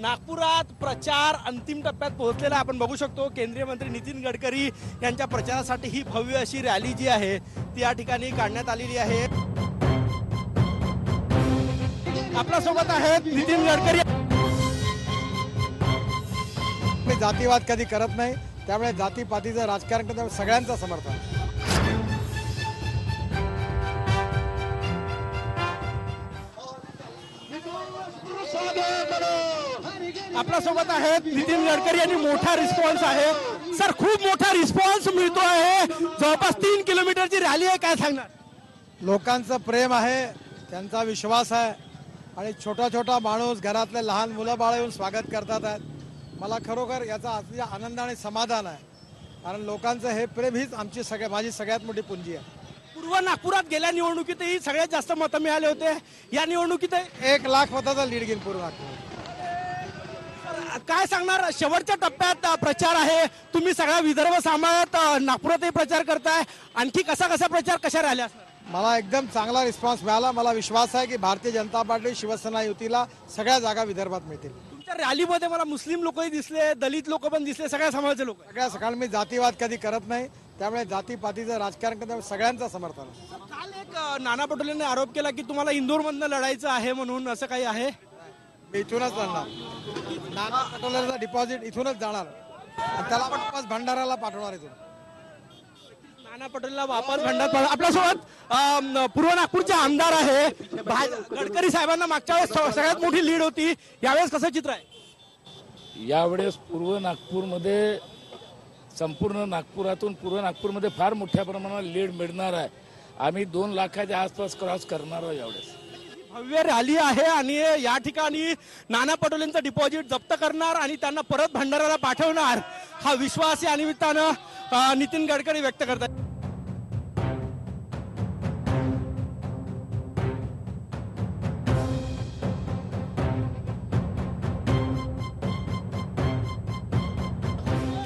नागपुरात प्रचार अंतिम टप्प्यात पोहोचलेला आपण बघू शकतो केंद्रीय मंत्री नितीन गडकरी यांच्या प्रचारासाठी ही भव्य अशी रॅली जी आहे ती या ठिकाणी काढण्यात आलेली आहे. आपल्यासोबत आहेत नितीन गडकरी. मी जातीवाद कधी करत नाही त्यामुळे जातीपातीचं राजकारण करत नाही, सगळ्यांचं समर्थन. आपल्यासोबत आहेत नितीन गडकरी आणि मोठा रिस्पॉन्स आहे. सर खूप मोठा रिस्पॉन्स मिळतो आहे. जवळपास तीन किलोमीटरची रॅली आहे काय सांगणार? लोकांचं प्रेम आहे त्यांचा विश्वास आहे आणि छोटा छोटा माणूस घरातले लहान मुलं बाळ येऊन स्वागत करतात आहेत. मला खरोखर याचा अतिशय आनंद आणि समाधान आहे. कारण लोकांचं हे प्रेम हीच आमची सगळ्या माझी सगळ्यात मोठी पुंजी आहे. पूर्व नागपुरात गेल्या निवडणुकीतही सगळ्यात जास्त मतं मिळाले होते. या निवडणुकीत एक लाख मताचा लीड घेईन पूर्ण नागपूर काय सांगणार? शेवटच्या टप्प्यात प्रचार आहे. तुम्ही सगळा विदर्भ सांभाळत नागपुरातही प्रचार करताय. आणखी कसा कसा प्रचार कशा राहिल्या? मला एकदम चांगला रिस्पॉन्स मिळाला. मला विश्वास आहे की भारतीय जनता पार्टी शिवसेना युतीला सगळ्या जागा विदर्भात मिळतील. तुमच्या रॅलीमध्ये मला मुस्लिम लोकही दिसले दलित लोक पण दिसले सगळ्या समाजाचे लोक. सगळ्या सकाळ मी जातीवाद कधी करत नाही. त्यामुळे जातीपातीचं राजकारण करत नाही, सगळ्यांचं समर्थन. काल एक नाना पटोलेंनी आरोप केला की तुम्हाला इंदोरमधनं लढायचं आहे म्हणून असं काही आहे? मी इथूनच लढणार नाना पटोलेचं डिपॉझिट इथूनच जाणार. आणि त्याला वापस भंडाराला पाठवणार इथून. नाना पटोलेला वापस भंडार आपल्यासोबत अम, पूर्व नागपूरचे आमदार आहे. गडकरी साहेबांना मागच्या वेळेस स- सगळ्यात मोठी लीड होती. यावेळेस कसं चित्र आहे? यावेळेस पूर्व नागपूरमध्ये संपूर्ण नागपुरातून पूर्व नागपूरमध्ये फार मोठ्या प्रमाणात लीड मिळणार आहे. आम्ही दोन लाखाच्या आसपास क्रॉस करणार आहोत यावेळेस. भव्य रॅली आहे आणि या ठिकाणी नाना पटोलेंचं डिपॉझिट जप्त करणार आणि त्यांना परत भंडाराला पाठवणार. हा विश्वास या निमित्तानं नितीन गडकरी व्यक्त करतात.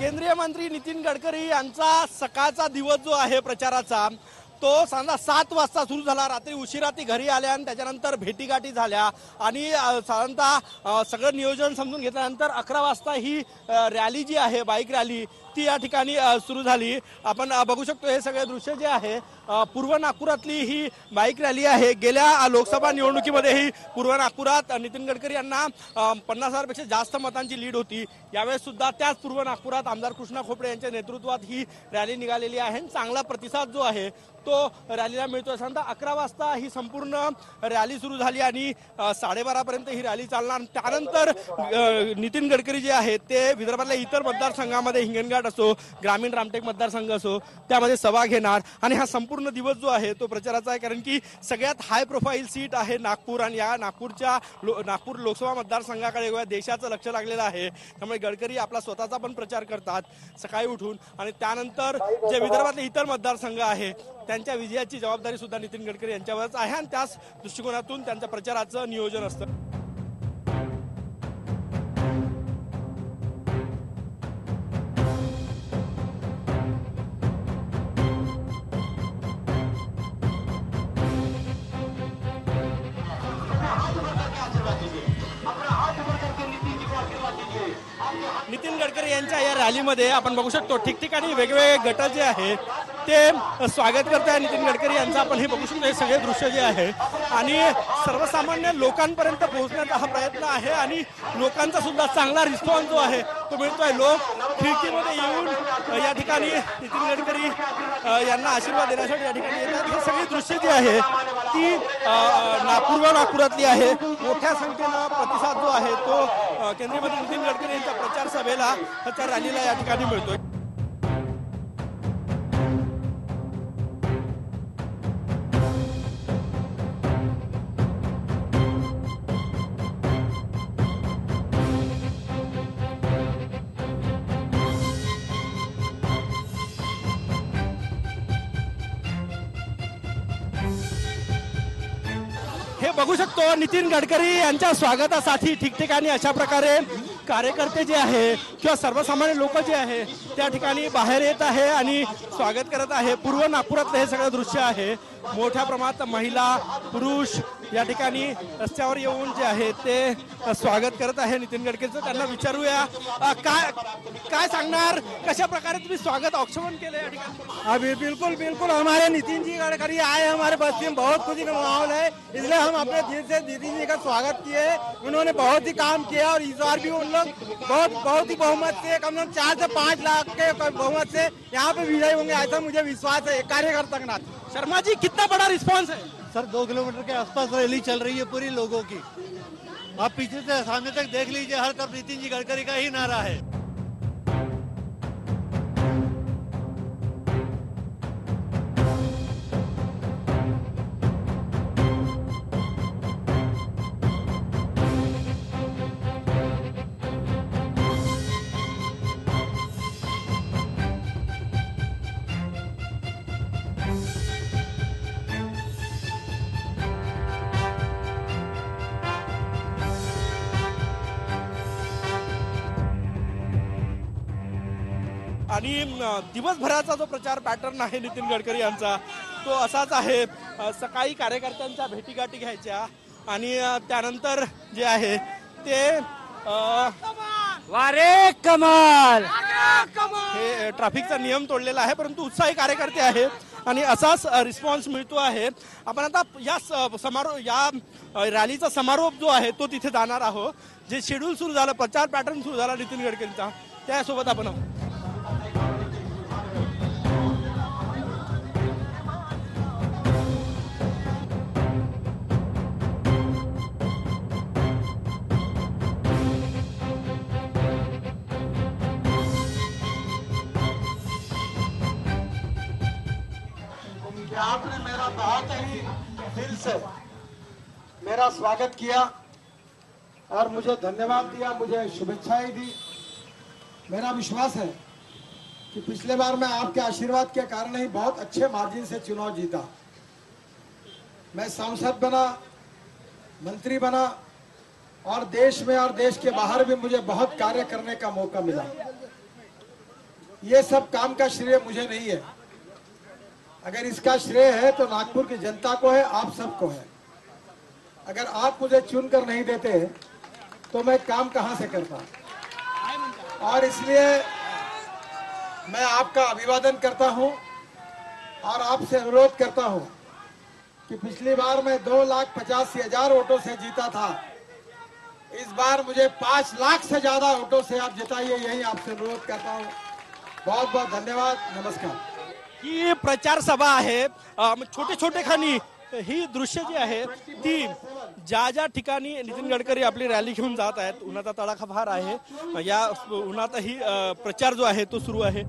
केंद्रीय मंत्री नितीन गडकरी यांचा सकाळचा दिवस जो आहे प्रचाराचा तो साधारण सात वाजता सुरू झाला रात्री उशिरा ती घरी आल्या आणि त्याच्यानंतर भेटीगाठी झाल्या. आणि साधारणतः सगळं नियोजन समजून घेतल्यानंतर अकरा वाजता ही रॅली जी आहे बाईक रॅली ती या ठिकाणी सुरू झाली. आपण बघू शकतो हे सगळे दृश्य जे आहे पूर्व नागपुरातली ही बाईक रॅली आहे. गेल्या लोकसभा निवडणुकीमध्येही पूर्व नागपुरात नितीन गडकरी यांना पन्नास हजारपेक्षा जास्त मतांची लीड होती. यावेळेस सुद्धा त्याच पूर्व नागपुरात आमदार कृष्णा खोपडे यांच्या नेतृत्वात ही रॅली निघालेली आहे. चांगला प्रतिसाद जो आहे तो रॅलीला मिळतोय. साधारणतः अकरा वाजता ही संपूर्ण रॅली सुरू झाली आणि साडेबारापर्यंत ही रॅली चालणार. त्यानंतर नितीन गडकरी जे आहेत ते विदर्भातल्या इतर मतदारसंघामध्ये हिंगणघाट असो ग्रामीण रामटेक मतदारसंघ असो त्यामध्ये सभा घेणार. आणि हा संपूर्ण पूर्ण दिवस जो आहे तो प्रचाराचा आहे कारण की सगळ्यात हाय प्रोफाईल सीट आहे नागपूर आणि या नागपूरच्या लो- नागपूर लोकसभा मतदारसंघाकडे देशाचं लक्ष लागलेलं आहे. त्यामुळे गडकरी आपला स्वतःचा पण प्रचार करतात सकाळी उठून. आणि त्यानंतर जे विदर्भातले इतर मतदारसंघ आहे त्यांच्या विजयाची जबाबदारी सुद्धा नितीन गडकरी यांच्यावरच आहे आणि त्याच दृष्टिकोनातून त्यांच्या प्रचाराचं नियोजन असतं. नितीन यांच्या या रॅलीमध्ये आपण बघू शकतो ठिकठिकाणी वेगवेगळे गट जे आहे ते स्वागत करत आहे नितीन गडकरी यांचं आपण हे बघू शकतो हे सगळे दृश्य जे आहे. आणि सर्वसामान्य लोकांपर्यंत पोहोचण्याचा हा प्रयत्न आहे आणि लोकांचा सुद्धा चांगला रिस्पॉन्स जो आहे तो मिळतोय. लोक खिडकीमध्ये येऊन या ठिकाणी नितीन गडकरी यांना आशीर्वाद देण्यासाठी या ठिकाणी येतात. हे सगळी दृश्य जी आहे ती अ, नागपुरातली आहे. मोठ्या संख्येनं प्रतिसाद जो आहे तो केंद्रीय मंत्री नितीन गडकरी यांच्या प्रचार सभेला त्या रॅलीला या ठिकाणी मिळतोय. बघू शकतो नितीन गडकरी यांच्या स्वागतासाठी ठिकठिकाणी अशा प्रकारे कार्यकर्ते जे आहे किंवा सर्वसामान्य लोक जे आहे त्या ठिकाणी बाहेर येत आहे आणि स्वागत करत आहे. पूर्व नागपुरातलं हे सगळं दृश्य आहे. मोठ्या प्रमाणात महिला पुरुष या ठिकाणी रस्त्यावर येऊन जे आहे ते स्वागत करत आहे नितीन गडकरीचं त्यांना विचारूया काय काय सांगणार? कशा प्रकारे तुम्ही स्वागत औक्षवण केलं या ठिकाणी? अभी बिल्कुल बिल्कुल. हमारे नितिन जी गडकरी आए हमारे बस्ती में बहुत खुशी का माहौल है। इसलिए हम अपने दिल से नितिन जी का स्वागत किए उन्होंने बहुत ही काम किया और इस बार भी उन लोग बहुत बहुत ही बहुमत से कम से कम चार से पाँच लाख के बहुमत से यहाँ पे विजयी होंगे, ऐसा मुझे विश्वास है। कार्यकर्ता के नाते। शर्मा जी, कितना बड़ा रिस्पॉन्स है? सर, दो किलोमीटर के आसपास रैली चल रही है पूरी लोगों की। आप पीछे से सामने तक देख लीजिए, हर तरफ़ नितिन जी गडकरी का ही नारा है। आणि दिवसभराचा जो प्रचार पॅटर्न आहे नितीन गडकरी यांचा तो असाच आहे. सकाळी कार्यकर्त्यांच्या भेटीगाठी घ्यायच्या आणि त्यानंतर जे आहे ते वारे कमाल! हे ट्रॅफिकचा नियम तोडलेला आहे परंतु उत्साही कार्यकर्ते आहेत आणि असाच रिस्पॉन्स मिळतो आहे. आपण आता या समारोह या रॅलीचा समारोप जो आहे तो तिथे जाणार आहोत. जे शेड्यूल सुरू झालं प्रचार पॅटर्न सुरू झाला नितीन गडकरींचा त्यासोबत आपण मेरा स्वागत किया और मुझे धन्यवाद दिया, मुझे शुभेच्छाएँ दी। मेरा विश्वास है कि पिछले बार मैं आपके आशीर्वाद के कारण ही बहुत अच्छे मार्जिन से चुनाव जीता। मैं सांसद बना, मंत्री बना और देश में और देश के बाहर भी मुझे बहुत कार्य करने का मौका मिला। ये सब काम का श्रेय मुझे नहीं है। अगर इसका श्रेय है तो नागपुर की जनता को है, आप सबको है। अगर आप मुझे चुनकर नहीं देते तो मैं काम कहाँ से करता और इसलिए मैं आपका अभिवादन करता हूँ और आपसे अनुरोध करता हूँ कि पिछली बार मैं दो लाख पचासी हज़ार वोटों से जीता था। इस बार मुझे पाँच लाख से ज़्यादा वोटों से आप जिताइए यही आपसे अनुरोध करता हूँ। बहुत बहुत धन्यवाद नमस्कार। ही प्रचार सभा अम, छोटे छोटे खानी ही दृश्य जी आहे ती ज्या ज्या ठिकाणी नितीन गडकरी आपली रॅली घेऊन जात आहेत उन्हाचा तडाखा फार आहे. या उन्हातही प्रचार जो आहे तो सुरू आहे.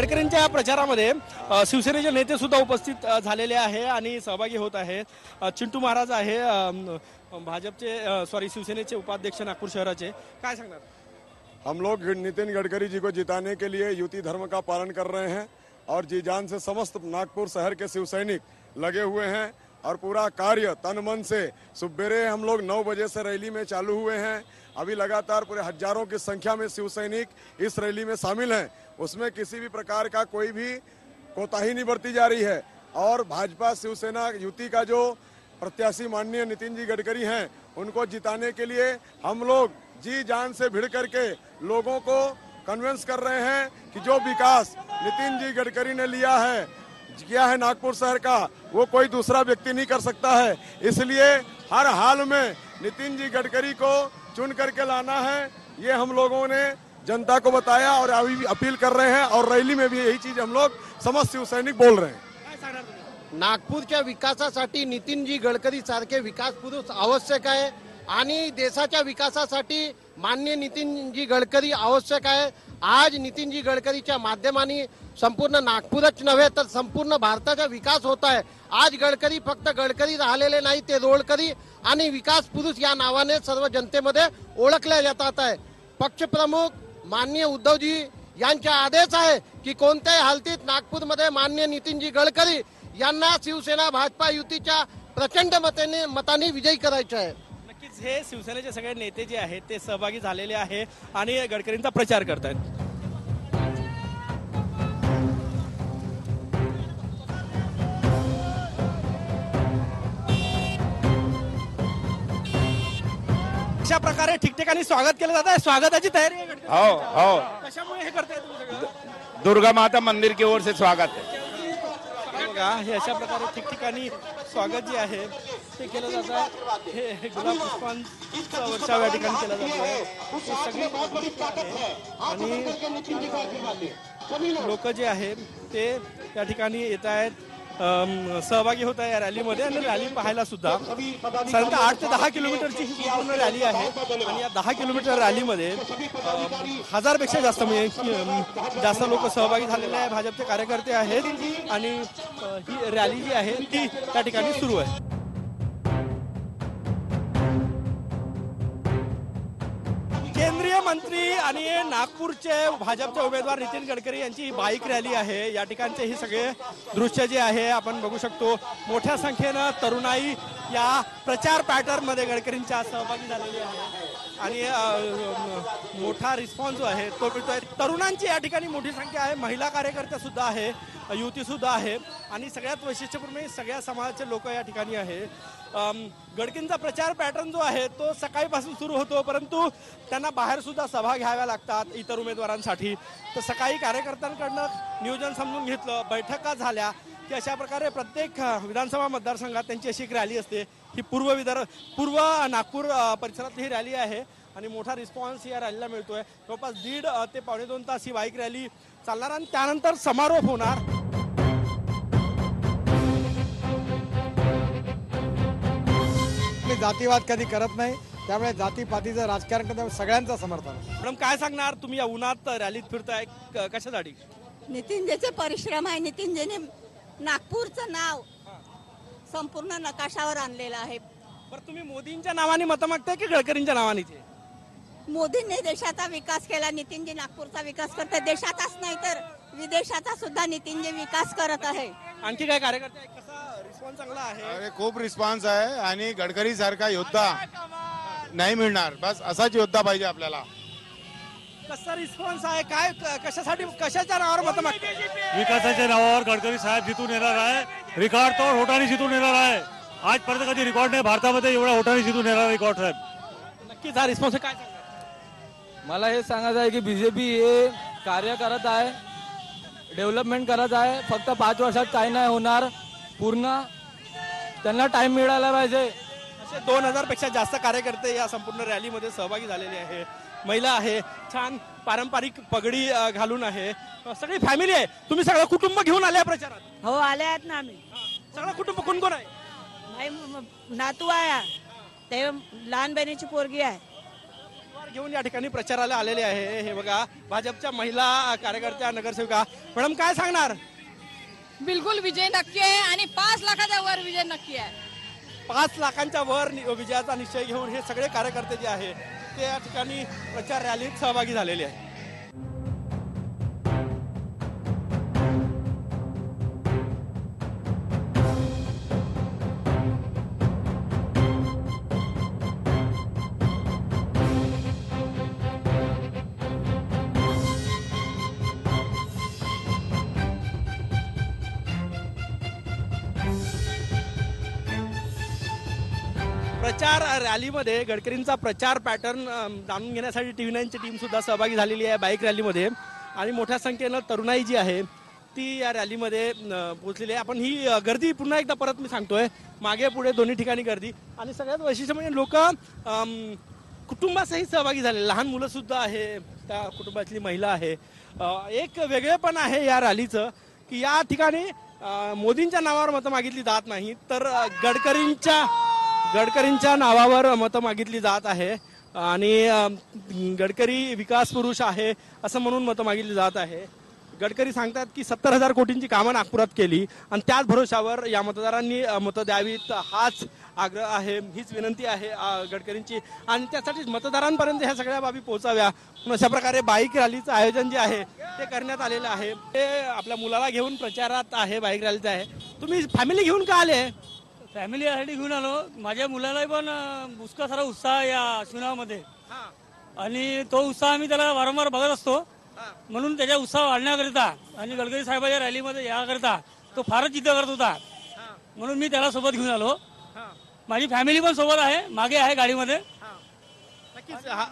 गडकरींच्या या प्रचारामध्ये शिवसेनेचे नेते सुद्धा उपस्थित झालेले आहे आणि सहभागी होत आहे. चिंटू महाराज आहे भाजपचे सॉरी शिवसेनेचे उपाध्यक्ष नागपूर शहराचे. काय सांगणार? हम लोग नितिन गडकरी जी को जिताने के लिए युति धर्म का पालन कर रहे हैं और जी जान से समस्त नागपुर शहर के शिव सैनिक लगे हुए हैं। और पूरा कार्य तन मन से। सुबेरे हम लोग नौ बजे से रैली में चालू हुए हैं। अभी लगातार पूरे हज़ारों की संख्या में शिव सैनिक इस रैली में शामिल हैं। उसमें किसी भी प्रकार का कोई भी कोताही नहीं बरती जा रही है। और भाजपा शिवसेना युति का जो प्रत्याशी माननीय नितिन जी गडकरी हैं, उनको जिताने के लिए हम लोग जी जान से भिड़ करके लोगों को कन्विंस कर रहे हैं कि जो विकास नितिन जी गडकरी ने लिया है किया है नागपुर शहर का, वो कोई दूसरा व्यक्ति नहीं कर सकता है। इसलिए हर हाल में नितिन जी गडकरी को चुन करके लाना है। ये हम लोगों ने जनता को बताया और अभी भी अपील कर रहे हैं और रैली में भी यही चीज़ हम लोग समस्त शिव सैनिक बोल रहे हैं। नागपूरच्या विकासासाठी नितीनजी गडकरी सारखे विकास पुरुष आवश्यक आहे आणि देशाच्या विकासासाठी मान्य नितीनजी गडकरी आवश्यक आहे. आज नितीनजी गडकरीच्या माध्यमाने संपूर्ण नागपूरच नव्हे तर संपूर्ण भारताचा विकास होत आहे. आज गडकरी फक्त गडकरी राहिलेले नाही ते रोडकरी आणि विकास पुरुष या नावाने सर्व जनतेमध्ये ओळखल्या जातात आहे. पक्षप्रमुख माननीय उद्धवजी यांचा आदेश आहे की कोणत्याही हालतीत नागपूरमध्ये मान्य नितीनजी गडकरी यांना शिवसेना भाजपा युतीच्या प्रचंड मतेने मताने विजयी करायचे आहे. नक्कीच हे शिवसेनेचे सगळे नेते जे आहेत ते सहभागी झालेले आहे आणि गडकरींचा प्रचार करत आहेत अशा प्रकारे ठिकठिकाणी स्वागत केलं जात? आहे स्वागताची तयारी आहे गडकरी हो हो. कशामुळे हे करताय तुम्ही सगळं? दुर्गा माता मंदिर की ओर से स्वागत है. हे बघा हे अशा प्रकारे ठिकठिकाणी स्वागत जे आहे ते केलं जात. आहे हे हे गुलाब पुष्पांचा वर्षाव या ठिकाणी केला जातो. आहे हे सगळी आणि लोक जे आहेत ते या ठिकाणी येत आहेत. सहभागी होत आहे या रॅलीमध्ये आणि रॅली पाहायला सुद्धा. साधारणतः आठ ते दहा किलोमीटरची ही पूर्ण रॅली आहे. आणि या दहा किलोमीटर रॅलीमध्ये हजारपेक्षा जास्त म्हणजे जास्त लोक सहभागी झालेले आहे. भाजपचे कार्यकर्ते आहेत. आणि ही रॅली जी आहे ती त्या ठिकाणी सुरू आहे. मुख्यमंत्री मंत्री आणि नागपूरचे भाजपचे उमेदवार नितीन गडकरी यांची ही बाईक रॅली आहे. या ठिकाणचे हे सगळे दृश्य जे आहे आपण बघू शकतो. मोठ्या संख्येनं तरुणाई या प्रचार पॅटर्नमध्ये गडकरींच्या सहभागी झालेली आहे आणि मोठा रिस्पॉन्स जो आहे तो मिळतोय. तरुणांची या ठिकाणी मोठी संख्या आहे. महिला कार्यकर्त्यासुद्धा आहे युवती सुद्धा आहे. आणि सगळ्यात वैशिष्ट्यपूर्ण सगळ्या समाजाचे लोक या ठिकाणी आहे. गडकिंचा गडकींचा प्रचार पॅटर्न जो आहे तो सकाळीपासून सुरू होतो. परंतु त्यांना बाहेरसुद्धा सभा घ्याव्या लागतात इतर उमेदवारांसाठी. तर सकाळी कार्यकर्त्यांकडनं नियोजन समजून घेतलं. बैठका झाल्या की अशा प्रकारे प्रत्येक विधानसभा मतदारसंघात त्यांची अशी एक रॅली असते. ही पूर्व विदर्भ पूर्व नागपूर परिसरातली ही रॅली आहे आणि मोठा रिस्पॉन्स या रॅलीला मिळतोय. जवळपास दीड ते पावणे दोन तास ही बाईक रॅली चालणार आणि त्यानंतर समारोप होणार. मी जातीवाद कधी करत नाही त्यामुळे जातीपातीचं राजकारण करता सगळ्यांचं समर्थन आहे. मॅडम काय सांगणार? तुम्ही या उन्हात रॅलीत फिरताय. क- कशासाठी? नितीनजीचे परिश्रम आहे. नितीनजीने नागपूरचं नाव संपूर्ण नकाशावर आणलेलं आहे. बरं तुम्ही मोदींच्या नावाने मतं मागताय की गडकरींच्या नावाने मोदींनी देशाचा विकास केला नितीनजी नागपूरचा विकास करते देशाचाच नाही तर विदेशाचा सुद्धा नितीनजी विकास करत आहे. आणखी काय कार्यकर्ते आहेत? कसा रिस्पॉन्स चांगला आहे? अरे खूप रिस्पॉन्स आहे आणि गडकरी सारखा योद्धा नाही मिळणार. बस असाच योद्धा पाहिजे आपल्याला. कसा रिस्पॉन्स आहे? काय क- कशासाठी कशाच्या नावावर मतं मागताय? विकासाच्या नावावर गडकरी साहेब जिथून येणार आहे. रिकॉर्ड तोड होटाने जिथून येणार आहे. आजपर्यंत कधी रेकॉर्ड नाही भारतामध्ये एवढा होटाने जिथून येणार रिकॉर्ड साहेब. नक्कीच हा रिस्पॉन्स काय मला हे सांगायचं आहे की बीजेपी हे कार्य करत आहे डेव्हलपमेंट करत आहे. फक्त पाच वर्षात काही नाही होणार. पूर्ण त्यांना टाइम मिळाला पाहिजे. असे दोन हजारपेक्षा जास्त कार्यकर्ते या संपूर्ण रॅलीमध्ये सहभागी झालेले आहे. महिला आहे. छान पारंपरिक पगडी अ, घालून आहे. अ, सगळी फॅमिली आहे. तुम्ही सगळं कुटुंब घेऊन आले प्रचारात. हो आले आहेत ना आम्ही. सगळं कुटुंब कोण कोण आहे? म- नातू आहे. ते लहान बहिणीची पोरगी आहे. परिवार घेऊन या ठिकाणी प्रचाराला आलेले आहे. हे बघा भाजपच्या महिला कार्यकर्त्या नगरसेविका. मॅडम काय सांगणार? बिलकुल विजय नक्की आहे आणि पाच लाखाच्या वर विजय नक्की आहे. पाच लाखांच्या वर नि- विजयाचा निश्चय घेऊन हे सगळे कार्यकर्ते जे आहे ते या ठिकाणी प्रचार रॅलीत सहभागी झालेले आहे प्रचार रॅलीमध्ये गडकरींचा प्रचार पॅटर्न जाणून घेण्यासाठी टी व्ही नाईनची टीम सुद्धा सहभागी झालेली आहे बाईक रॅलीमध्ये. आणि मोठ्या संख्येनं तरुणाई जी आहे ती या रॅलीमध्ये पोहोचलेली आहे. आपण ही गर्दी पुन्हा एकदा परत मी सांगतोय. मागे पुढे दोन्ही ठिकाणी गर्दी. आणि सगळ्यात वैशिष्ट्य म्हणजे लोक कुटुंबासही सहभागी झाले लहान मुलं सुद्धा आहे त्या कुटुंबातली महिला आहे. एक वेगळेपण आहे या रॅलीचं की या ठिकाणी मोदींच्या नावावर मतं मागितली जात नाही तर गडकरींच्या गडकरींच्या नावावर मतं मागितली जात आहे. आणि गडकरी विकास पुरुष आहे असं म्हणून मतं मागितली जात आहे. गडकरी सांगतात की सत्तर हजार कोटींची कामं नागपुरात केली आणि त्याच भरोशावर या मतदारांनी मतं द्यावीत हाच आग्रह आहे हीच विनंती आहे गडकरींची. आणि त्यासाठीच मतदारांपर्यंत ह्या सगळ्या बाबी पोहोचाव्या. अशा प्रकारे बाईक रॅलीचं आयोजन जे आहे ते करण्यात आलेलं आहे. ते आपल्या मुलाला घेऊन प्रचारात आहे बाईक रॅलीचं आहे. तुम्ही फॅमिली घेऊन का आले? फॅमिली यासाठी घेऊन आलो. माझ्या मुलाला पण पुष्कळ सारा उत्साह आहे या चुनावामध्ये. आणि तो उत्साह आम्ही त्याला वारंवार बघत असतो. म्हणून त्याच्या उत्साह वाढण्याकरिता आणि गडकरी साहेबाच्या रॅलीमध्ये याकरिता तो फारच जिद्द करत होता. म्हणून मी त्याला सोबत घेऊन आलो. माझी फॅमिली पण सोबत आहे मागे आहे गाडीमध्ये. नक्कीच. हा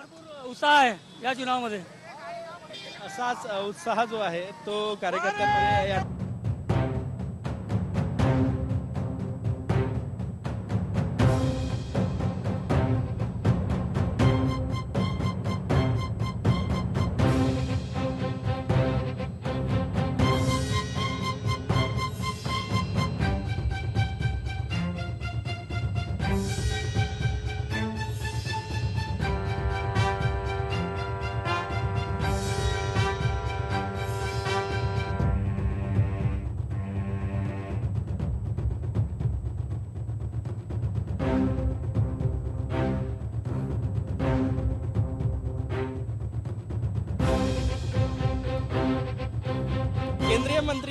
उत्साह आहे या चुनावामध्ये. असाच उत्साह जो आहे तो कार्यकर्त्यांमध्ये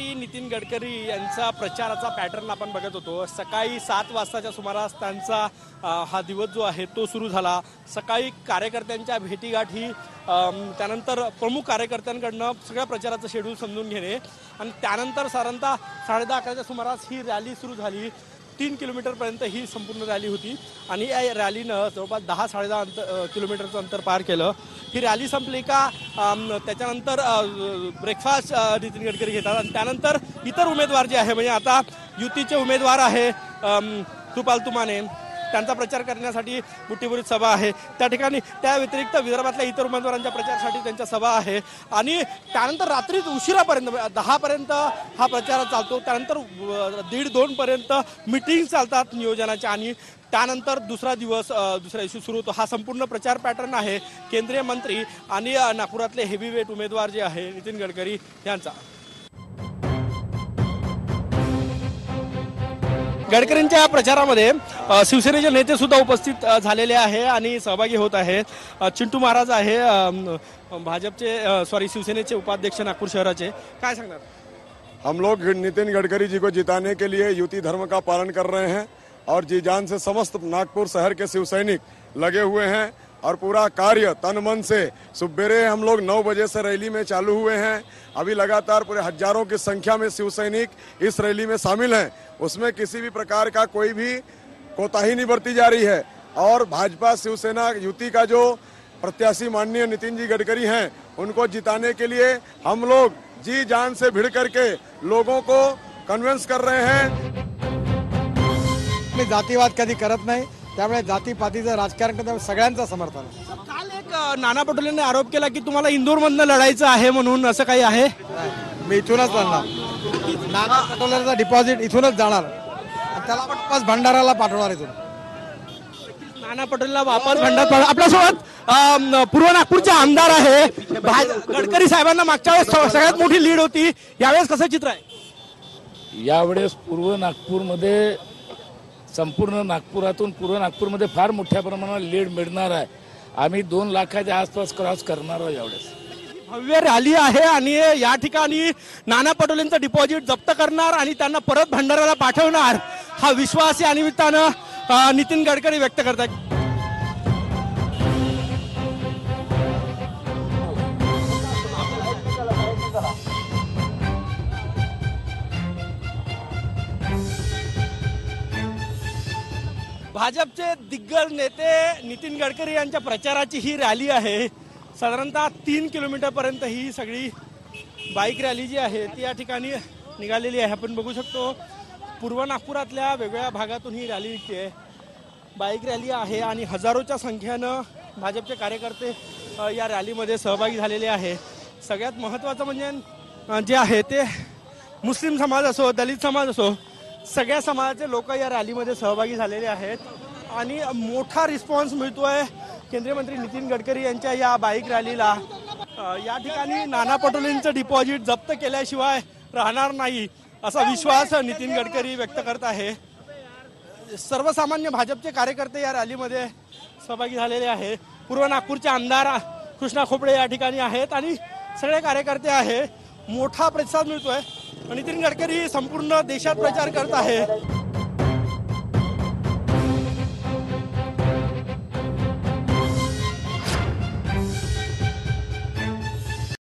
की नितीन गडकरी यांचा प्रचाराचा पॅटर्न आपण बघत होतो. सकाळी सात वाजताच्या सुमारास त्यांचा हा दिवस जो आहे तो सुरू झाला. सकाळी कार्यकर्त्यांच्या भेटीगाठी ही त्यानंतर प्रमुख कार्यकर्त्यांकडनं सगळ्या प्रचाराचं शेड्यूल समजून घेणे. आणि त्यानंतर साधारणतः साडे दहा अकराच्या सुमारास ही रॅली सुरू झाली. तीन किलोमीटरपर्यंत ही संपूर्ण रॅली होती. आणि या रॅलीनं जवळपास दहा साडेदहा अंतर किलोमीटरचं अंतर पार केलं. ही रॅली संपली का? त्याच्यानंतर ब्रेकफास्ट नितीन गडकरी घेतात. आणि त्यानंतर इतर उमेदवार जे आहे म्हणजे आता युतीचे उमेदवार आहे अम, सुपाल तुमाने. त्यांचा प्रचार करण्यासाठी बुट्टीबुरीत सभा आहे. त्या ठिकाणी त्या व्यतिरिक्त विदर्भातल्या इतर उमेदवारांच्या प्रचारासाठी त्यांच्या सभा आहे. आणि त्यानंतर रात्री उशिरापर्यंत दहापर्यंत हा प्रचार चालतो. त्यानंतर दीड दोनपर्यंत मिटिंग चालतात नियोजनाच्या आणि त्यानंतर दुसरा दिवस दुसरा दुसऱ्या दिवशी सुरू होतो. हा संपूर्ण प्रचार पॅटर्न आहे केंद्रीय मंत्री आणि नागपुरातले हेवी वेट उमेदवार जे आहे नितीन गडकरी यांचा. गडकरींच्या या प्रचारामध्ये शिवसेनेचे नेते सुद्धा उपस्थित झालेले आहे आणि सहभागी होत आहेत. चिंटू महाराज आहे भाजपचे सॉरी शिवसेनेचे उपाध्यक्ष नागपूर शहराचे. काय सांगणार? हम लोग नितिन गडकरी जी को जिताने के लिए युति धर्म का पालन कर रहे हैं और जी जान से समस्त नागपुर शहर के शिव सैनिक लगे हुए हैं। और पूरा कार्य तन मन से। सुबेरे हम लोग नौ बजे से रैली में चालू हुए हैं। अभी लगातार पूरे हज़ारों की संख्या में शिव सैनिक इस रैली में शामिल हैं। उसमें किसी भी प्रकार का कोई भी कोताही नहीं बरती जा रही है। और भाजपा शिवसेना युति का जो प्रत्याशी माननीय नितिन जी गडकरी हैं, उनको जिताने के लिए हम लोग जी जान से भिड़ करके लोगों को कन्विंस कर रहे हैं। जातिवाद कभी करत नाही। त्यामुळे जातीपातीचं राजकारण करण्यावर सगळ्यांचं समर्थन आहे. काल एक अ, नाना पटोलेंनी आरोप केला की तुम्हाला इंदोरमधनं लढायचं आहे म्हणून असं काही आहे? मी इथूनच लढणार. नाना पटोलेचा डिपॉझिट इथूनच जाणार. आणि त्याला वापस भंडाराला पाठवणार इथून. नाना पटोलेला वापस भंडार आपल्यासोबत अम, पूर्व नागपूरचे आमदार आहे. गडकरी साहेबांना मागच्या वेळेस स- सगळ्यात मोठी लीड होती. यावेळेस कसं चित्र आहे? यावेळेस पूर्व नागपूरमध्ये संपूर्ण नागपुरातून पूर्व नागपूरमध्ये फार मोठ्या प्रमाणात लीड मिळणार आहे. आम्ही दोन लाखाच्या आसपास क्रॉस करणार आहोत यावेळेस. भव्य रॅली आहे आणि या ठिकाणी नाना पटोलेंचं डिपॉझिट जप्त करणार आणि त्यांना परत भंडाराला पाठवणार हा विश्वास या निमित्तानं नितीन गडकरी व्यक्त करतात भाजपचे दिग्गज नेते नितीन गडकरी यांच्या प्रचाराची ही रॅली आहे. साधारणतः तीन किलोमीटरपर्यंत ही सगळी बाईक रॅली जी आहे ती या ठिकाणी निघालेली आहे. आपण बघू शकतो पूर्व नागपुरातल्या वेगवेगळ्या भागातून ही रॅली निघते बाईक रॅली आहे आणि हजारोच्या संख्येनं भाजपचे कार्यकर्ते या रॅलीमध्ये सहभागी झालेले आहे. सगळ्यात महत्त्वाचं म्हणजे जे आहे ते मुस्लिम समाज असो दलित समाज असो सगळ्या समाजाचे लोक या रॅलीमध्ये सहभागी झालेले आहेत. आणि मोठा रिस्पॉन्स मिळतोय केंद्रीय मंत्री नितीन गडकरी यांच्या या बाईक रॅलीला. या ठिकाणी नाना पटोलेंचं डिपॉझिट जप्त केल्याशिवाय राहणार नाही असा विश्वास नितीन गडकरी व्यक्त करत आहे. सर्वसामान्य भाजपचे कार्यकर्ते या रॅलीमध्ये सहभागी झालेले आहे. पूर्व नागपूरचे आमदार कृष्णा खोपडे या ठिकाणी आहेत आणि सगळे कार्यकर्ते आहे. मोठा प्रतिसाद मिळतोय. नितीन गडकरी संपूर्ण देशात प्रचार करत आहे.